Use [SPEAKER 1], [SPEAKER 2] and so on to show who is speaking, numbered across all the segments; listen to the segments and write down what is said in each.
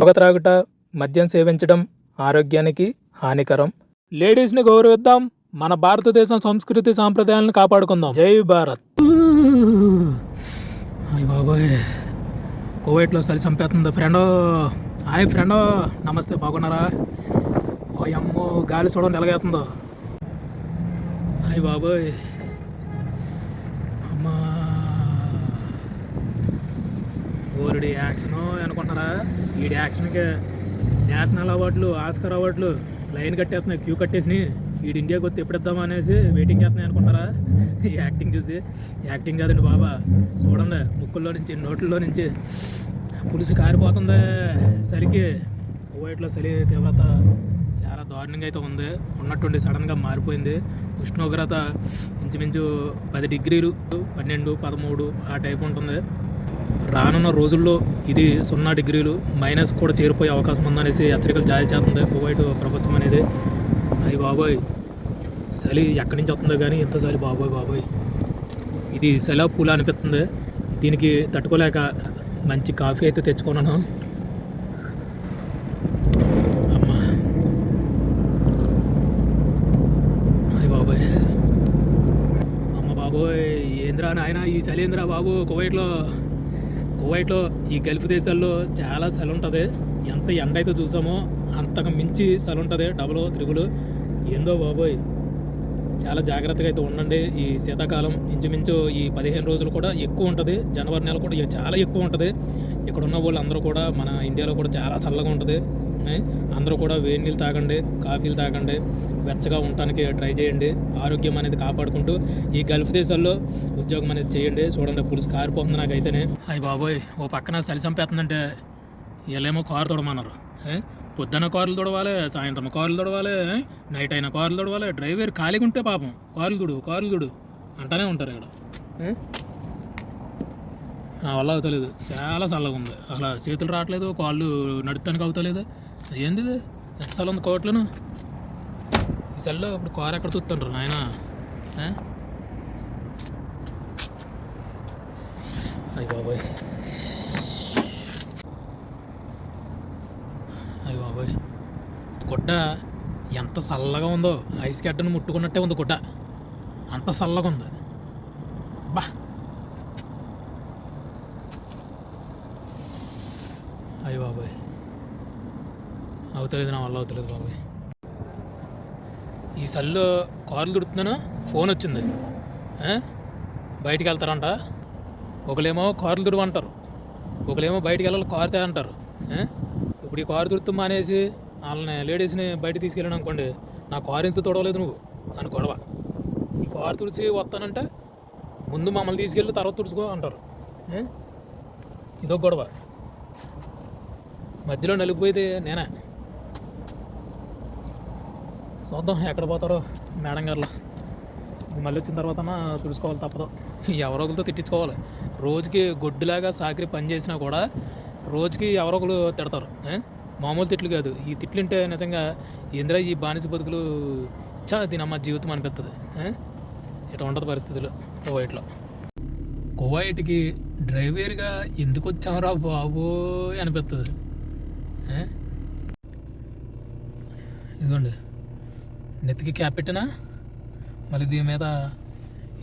[SPEAKER 1] పొగ త్రాగుట మద్యం సేవించడం ఆరోగ్యానికి హానికరం. లేడీస్ని గౌరవిద్దాం మన భారతదేశం సంస్కృతి సాంప్రదాయాలను కాపాడుకుందాం. జై భారత్. బాబాయ్ కోవైట్లో చలి చంపేస్తుంది ఫ్రెండ్. హాయ్ ఫ్రెండ్ నమస్తే బాగున్నారా? ఓ అమ్మో గాలి చూడండి ఎలాగేస్తుందో. హాయ్ బాబాయ్ అమ్మా ఓరుడి యాక్షన్ అనుకుంటున్నారా? ఈ యాక్షన్కి నేషనల్ అవార్డులు ఆస్కర్ అవార్డులు లైన్ కట్టేస్తున్నాయి క్యూ కట్టేసి వీడి ఇండియాకి వచ్చి ఎప్పుడు అనేసి వెయిటింగ్ చేస్తున్నాయి అనుకుంటారా ఈ యాక్టింగ్ చూసి. యాక్టింగ్ కాదండి బాబా చూడండి ముక్కుల్లో నుంచి నోట్లలో నుంచి పులుసు కారిపోతుంది. చలికి కువైట్లో చలి తీవ్రత చాలా దారుణంగా అయితే ఉంది. ఉన్నట్టుండి సడన్గా మారిపోయింది. ఉష్ణోగ్రత ఇంచుమించు పది డిగ్రీలు పన్నెండు పదమూడు ఆ టైప్ ఉంటుంది. రానున్న రోజుల్లో ఇది సున్నా డిగ్రీలు మైనస్ కూడా చేరిపోయే అవకాశం ఉందనేసి హెచ్చరికలు జారీ చేస్తుంది కువైట్ ప్రభుత్వం అనేది. అయ్యి బాబోయ్. చలి ఎక్కడి నుంచి వస్తుందో కానీ ఇంత చలి బాబోయ్ బాబోయ్. ఇది సెలవు పూల అనిపిస్తుంది. దీనికి తట్టుకోలేక మంచి కాఫీ అయితే తెచ్చుకున్నాను. అమ్మా. అయ్యి బాబోయ్. అమ్మ బాబోయ్. ఏంద్రా నాయన ఈ చలి ఏంద్రా బాబు కువైట్లో? కువైట్లో ఈ గల్ఫ్ దేశాల్లో చాలా చలి ఉంటుంది. ఎంత ఎండ అయితే చూసామో అంతకు మించి చలి ఉంటుంది డబుల్ త్రిబుల్ ఏందో బాబోయ్. చాలా జాగ్రత్తగా అయితే ఉండండి. ఈ శీతాకాలం ఇంచుమించు ఈ పదిహేను రోజులు కూడా ఎక్కువ ఉంటుంది. జనవరి నెల కూడా చాలా ఎక్కువ ఉంటుంది. ఇక్కడ ఉన్న వాళ్ళు అందరూ కూడా మన ఇండియాలో కూడా చాలా చల్లగా ఉంటుంది. అందరూ కూడా వేడి నీళ్ళు తాగండి కాఫీలు తాగండి. వెచ్చగా ఉండటానికి ట్రై చేయండి. ఆరోగ్యం అనేది కాపాడుకుంటూ ఈ గల్ఫ్ దేశాల్లో ఉద్యోగం అనేది చేయండి. చూడండి పులుసు కారిపోతుంది నాకైతేనే. అయ్యి బాబోయ్ ఓ పక్కన చలి చంపేస్తుందంటే వీళ్ళేమో కారు తొడమన్నారు. పొద్దున కార్లు తొడవాలి సాయంత్రం కార్లు తొడవాలి నైట్ అయిన కార్లు తొడవాలి డ్రైవర్ ఖాళీగా ఉంటే పాపం. కార్లు తుడు కార్లు తుడు అంటూనే ఉంటారు ఇక్కడ. నా వల్ల అవుతలేదు. చాలా చల్లగా ఉంది. అలా చేతులు రావట్లేదు కాళ్ళు నడుపుతానికి అవుతలేదు. ఏంది ఇది ఎంత చల్ల ఉంది కోట్లను? ఈ చల్లో ఇప్పుడు కారు ఎక్కడ చూస్తుంటారు నాయన? అయ్యి బాబాయ్. అయ్యి బాబాయ్. గుడ్డ ఎంత చల్లగా ఉందో. ఐస్ గడ్డను ముట్టుకున్నట్టే ఉంది గుడ్డ అంత చల్లగా ఉంది. బా. అయ్యి బాబాయ్. అవుతలేదు నా వల్ల అవుతలేదు బాబాయ్. ఈ సల్లో కార్లు దుడుతున్నాను ఫోన్ వచ్చింది. బయటికి వెళ్తారంట. ఒకలేమో కార్లు దుడవంటారు ఒకలేమో బయటికి వెళ్ళాలి కారు తే అంటారు ఇప్పుడు ఈ కారు దుడుతు మానేసి వాళ్ళని లేడీస్ని బయట తీసుకెళ్ళాను అనుకోండి నా కారు ఎంత తొడవలేదు నువ్వు? అని గొడవ. ఈ కారు తుడిచి వస్తానంటే ముందు మమ్మల్ని తీసుకెళ్ళి తర్వాత తుడుచుకో అంటారు. ఇదో ఇదొక గొడవ. మధ్యలో నలిగిపోయేది నేనే. చూద్దాం ఎక్కడ పోతారో మేడం గారిలో. మళ్ళీ వచ్చిన తర్వాత తుడుచుకోవాలి తప్పదు. ఎవరో ఒకరితో తిట్టించుకోవాలి. రోజుకి గొడ్డులాగా సాకిరి పని చేసినా కూడా రోజుకి ఎవరో ఒకరు తిడతారు. మామూలు తిట్లు కాదు. ఈ తిట్లుంటే నిజంగా ఇందిరా ఈ బానిస బతుకులు? చా దీనమ్మ జీవితం అనిపిస్తుంది ఇట్లా ఉండదు పరిస్థితులు కువైట్లో. కువైట్కి డ్రైవర్గా ఎందుకు వచ్చామరా బాబోయ్ అనిపిస్తుంది ఇదిగోండి. నెత్తికి క్యాప్ పెట్టినా మళ్ళీ దీని మీద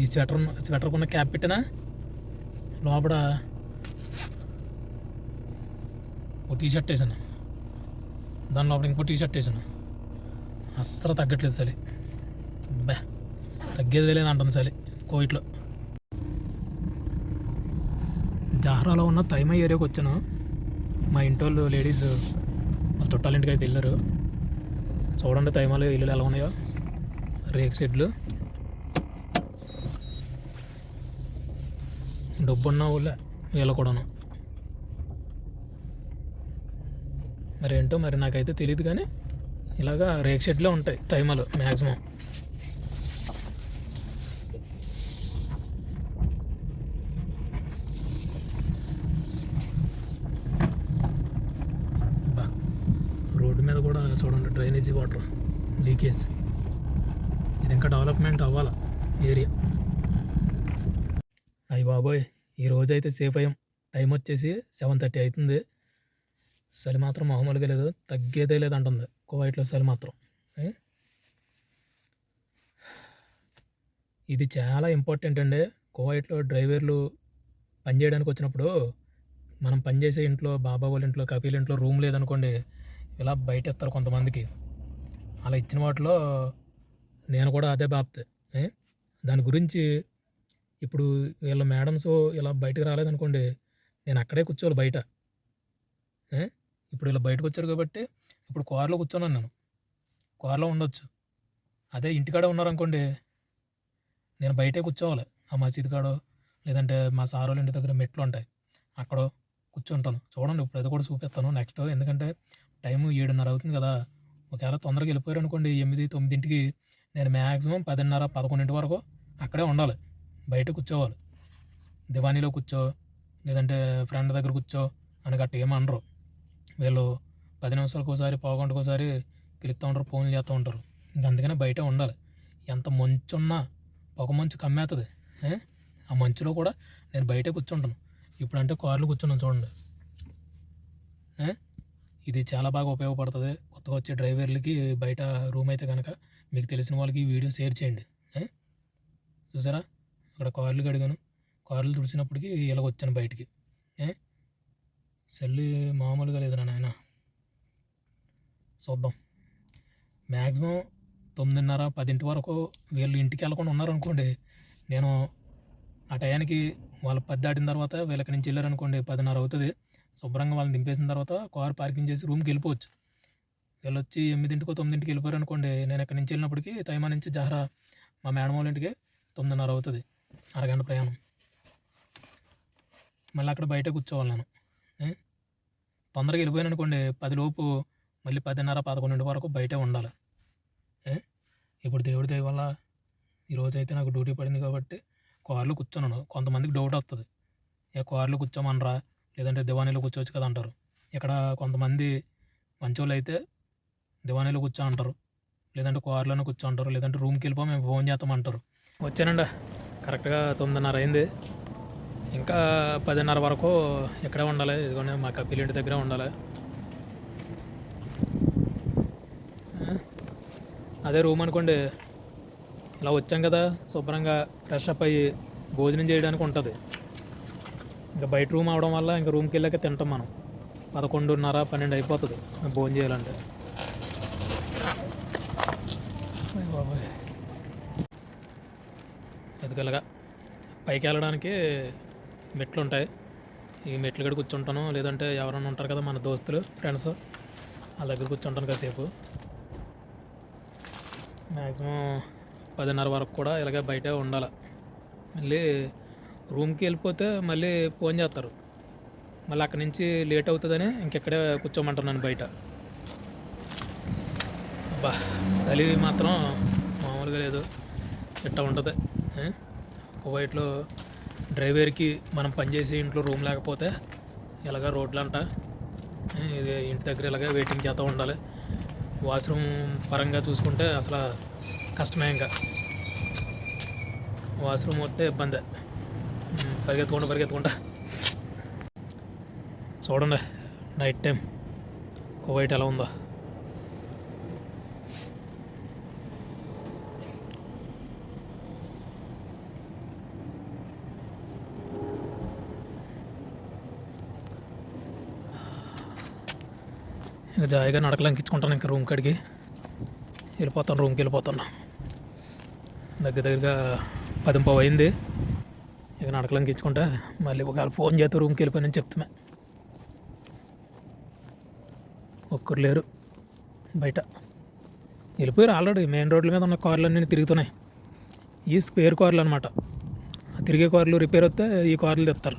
[SPEAKER 1] ఈ స్వెటర్ స్వెటర్కి ఉన్న క్యాప్ పెట్టినా లోపల ఒక టీ షర్ట్ వేసాను. దాని లోపల ఇంకో టీ షర్ట్ వేసాను. అస్సలు తగ్గట్లేదు చలి. బా తగ్గేది లేదు అంటుంది చలి కోవిట్లో జహరాలో ఉన్న తైమ ఏరియాకి వచ్చాను. మా ఇంటి వాళ్ళు లేడీస్ వాళ్ళ చుట్టాల ఇంటికి అయితే వెళ్ళారు. చూడండి తైమాలు ఇల్లులు ఎలా ఉన్నాయో. రేక్ షెడ్లు. డబ్బున్న ఊళ్ళే వీళ్ళు కూడాను. మరి ఏంటో మరి నాకైతే తెలియదు కానీ ఇలాగా రేక్ షెడ్లే ఉంటాయి తైమాలు మ్యాక్సిమం బా రోడ్డు మీద కూడా చూడండి డ్రైనేజీ వాటర్ లీకేజ్. ఇది ఇంకా డెవలప్మెంట్ అవ్వాలా ఏరియా. అయ్యి బాబోయ్ ఈ రోజు అయితే సేఫ్ అయ్యాం. టైం వచ్చేసి సెవెన్ థర్టీ అవుతుంది చలి మాత్రం మామూలుగా లేదు తగ్గేదే లేదంటుంది. కువైట్లో చలి మాత్రం. ఇది చాలా ఇంపార్టెంట్ అండి. కువైట్లో డ్రైవర్లు పనిచేయడానికి వచ్చినప్పుడు మనం పనిచేసే ఇంట్లో బాబా వాళ్ళ ఇంట్లో కపిల్ ఇంట్లో రూమ్ లేదనుకోండి ఇలా బయట ఇస్తారు కొంతమందికి. అలా ఇచ్చిన వాటిలో నేను కూడా అదే బాప్తే. దాని గురించి ఇప్పుడు వీళ్ళ మేడమ్స్ ఇలా బయటకు రాలేదనుకోండి నేను అక్కడే కూర్చోవాలి బయట. ఇప్పుడు ఇలా బయటకు వచ్చారు కాబట్టి ఇప్పుడు కారులో కూర్చోను నేను. కారులో ఉండొచ్చు. అదే ఇంటికాడ ఉన్నారనుకోండి నేను బయటే కూర్చోవాలి. ఆ మసీదు కాడో లేదంటే మా సార్ వాళ్ళ ఇంటి దగ్గర మెట్లు ఉంటాయి. అక్కడో కూర్చుంటాను. చూడండి ఇప్పుడు అది కూడా చూపిస్తాను నెక్స్ట్. ఎందుకంటే టైము ఏడున్నర అవుతుంది కదా. ఒకవేళ తొందరగా వెళ్ళిపోయారు అనుకోండి ఎనిమిది తొమ్మిదింటికి నేను మ్యాక్సిమం పదిన్నర పదకొండింటి వరకు అక్కడే ఉండాలి. బయట కూర్చోవాలి. దివానీలో కూర్చో లేదంటే ఫ్రెండ్ దగ్గర కూర్చో అని గట్ట ఏమనరు వీళ్ళు పది నిమిషాలకు ఒకసారి పావుగంటకు ఒకసారి పిలుస్తూ ఉంటారు ఫోన్లు చేస్తూ ఉంటారు. అందుకనే బయట ఉండాలి. ఎంత మంచు ఉన్నా పొగ మంచు కమ్మేస్తుంది ఆ మంచులో కూడా నేను బయటే కూర్చుంటాను. ఇప్పుడంటే కార్లు కూర్చున్నాను చూడండి. ఇది చాలా బాగా ఉపయోగపడుతుంది. కొత్తగా వచ్చే డ్రైవర్లకి బయట రూమ్ అయితే కనుక మీకు తెలిసిన వాళ్ళకి వీడియో షేర్ చేయండి. చూసారా? అక్కడ కార్లు కడిగాను. కార్లు తుడిచినప్పటికి ఇలాగ వచ్చాను బయటికి. సెల్లు మామూలుగా లేదురా నాయన. చూద్దాం. మ్యాక్సిమం తొమ్మిదిన్నర పదింటి వరకు వీళ్ళు ఇంటికి వెళ్ళకుండా ఉన్నారనుకోండి నేను ఆ టయానికి వాళ్ళు పది దాటిన తర్వాత వీళ్ళకి నుంచి వెళ్ళారనుకోండి పదిన్నర అవుతుంది. శుభ్రంగా వాళ్ళని దింపేసిన తర్వాత కార్ పార్కింగ్ చేసి రూమ్కి వెళ్ళిపోవచ్చు. వెళ్ళొచ్చి ఎనిమిదింటికో తొమ్మిదింటికి వెళ్ళిపోయారు అనుకోండి నేను ఎక్కడి నుంచి వెళ్ళినప్పటికీ తైమా నుంచి జహరా మా మేడం వాళ్ళ ఇంటికి తొమ్మిదిన్నర అవుతుంది అరగంట ప్రయాణం. మళ్ళీ అక్కడ బయట కూర్చోవాలి నేను. తొందరగా వెళ్ళిపోయాను అనుకోండి పదిలోపు మళ్ళీ పదిన్నర పదకొండింటి వరకు బయటే ఉండాలి. ఇప్పుడు దేవుడి దయ వల్ల ఈరోజు అయితే నాకు డ్యూటీ పడింది కాబట్టి కార్లో కూర్చున్నాను కొంతమందికి డౌట్ వస్తుంది. ఏ కార్లో కూర్చోమనరా? లేదంటే దివానీలో కూర్చోవచ్చు కదా అంటారు. ఇక్కడ కొంతమంది మంచోళ్ళు అయితే దివానీలో కూర్చో అంటారు. లేదంటే కార్లోనే కూర్చో అంటారు. లేదంటే రూమ్కి వెళ్ళిపో మేము ఫోన్ చేస్తామంటారు వచ్చానండి. కరెక్ట్గా తొమ్మిదిన్నర అయింది. ఇంకా పదిన్నర వరకు ఇక్కడే ఉండాలి. ఇదిగోనే మా కపిల్ ఇంటి దగ్గర ఉండాలి. అదే రూమ్ అనుకోండి. ఇలా వచ్చాం కదా శుభ్రంగా ఫ్రెష్ అప్ అయ్యి భోజనం చేయడానికి ఉంటుంది. ఇంకా బయట రూమ్ అవడం వల్ల ఇంకా రూమ్కి వెళ్ళాక తింటాం మనం. పదకొండున్నర పన్నెండు అయిపోతుంది. భోజనం చేయాలంటే. ఎదుగలగా. పైకి వెళ్ళడానికి మెట్లు ఉంటాయి ఈ మెట్లు గడి కూర్చుంటాను. లేదంటే ఎవరైనా ఉంటారు కదా మన దోస్తులు ఫ్రెండ్స్ వాళ్ళ దగ్గర కూర్చుంటాను కాసేపు. మ్యాక్సిమం పదిన్నర వరకు కూడా ఇలాగే బయటే ఉండాలి. మళ్ళీ రూమ్కి వెళ్ళిపోతే మళ్ళీ ఫోన్ చేస్తారు. మళ్ళీ అక్కడి నుంచి లేట్ అవుతుందని ఇంకెక్కడే కూర్చోమంటున్నాను బయట. బా చలి మాత్రం మామూలుగా లేదు. ఇట్టా ఉంటుంది కువైట్లో డ్రైవర్కి మనం పనిచేసే ఇంట్లో రూమ్ లేకపోతే ఇలాగ రోడ్లు అంట ఇది ఇంటి దగ్గర ఇలాగ వెయిటింగ్ చేస్తూ ఉండాలి. వాష్రూమ్ పరంగా చూసుకుంటే అసలు కష్టమే ఇంకా. వాష్రూమ్ వస్తే ఇబ్బందే. పరిగెత్తుకుంటా పరిగెత్తుకుంటా. చూడండి నైట్ టైం కువైట్ ఎలా ఉందో. ఇంకా జాయిగా నడకలంకించుకుంటాను ఇంకా రూమ్ కాడికి. వెళ్ళిపోతాను రూమ్కి వెళ్ళిపోతాను. దగ్గర దగ్గరగా పదింపవు అయింది. ఇక నడకలంకించుకుంటా మళ్ళీ ఒకవేళ ఫోన్ చేస్తే రూమ్కి వెళ్ళిపోయినని చెప్తున్నా. ఒక్కరు లేరు. బయట. వెళ్ళిపోయారు ఆల్రెడీ. మెయిన్ రోడ్ల మీద ఉన్న కార్లు అన్నీ తిరుగుతున్నాయి. ఈ స్పేర్ కార్లు అనమాట తిరిగే కార్లు రిపేర్ వస్తే ఈ కార్లు తెస్తారు.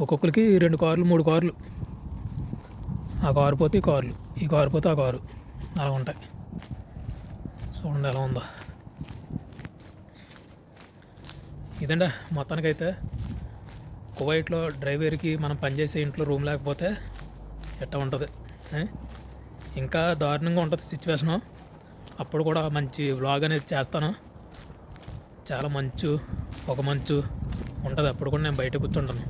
[SPEAKER 1] ఒక్కొక్కరికి రెండు కార్లు మూడు కార్లు. ఆ కారు పోతే ఈ కార్లు. ఈ కారు పోతే ఆ కారు. అలా ఉంటాయి. చూడండి ఎలా ఉందా. ఇదండి మొత్తానికైతే కువైట్లో డ్రైవర్కి మనం పనిచేసే ఇంట్లో రూమ్ లేకపోతే ఎట్ట ఉంటుంది ఇంకా దారుణంగా ఉంటుంది సిచ్యువేషను అప్పుడు కూడా మంచి వ్లాగ్ అనేది చేస్తాను. చాలా మంచు ఒక మంచు ఉంటుంది. అప్పుడు కూడా నేను బయట కూర్చుంటాను.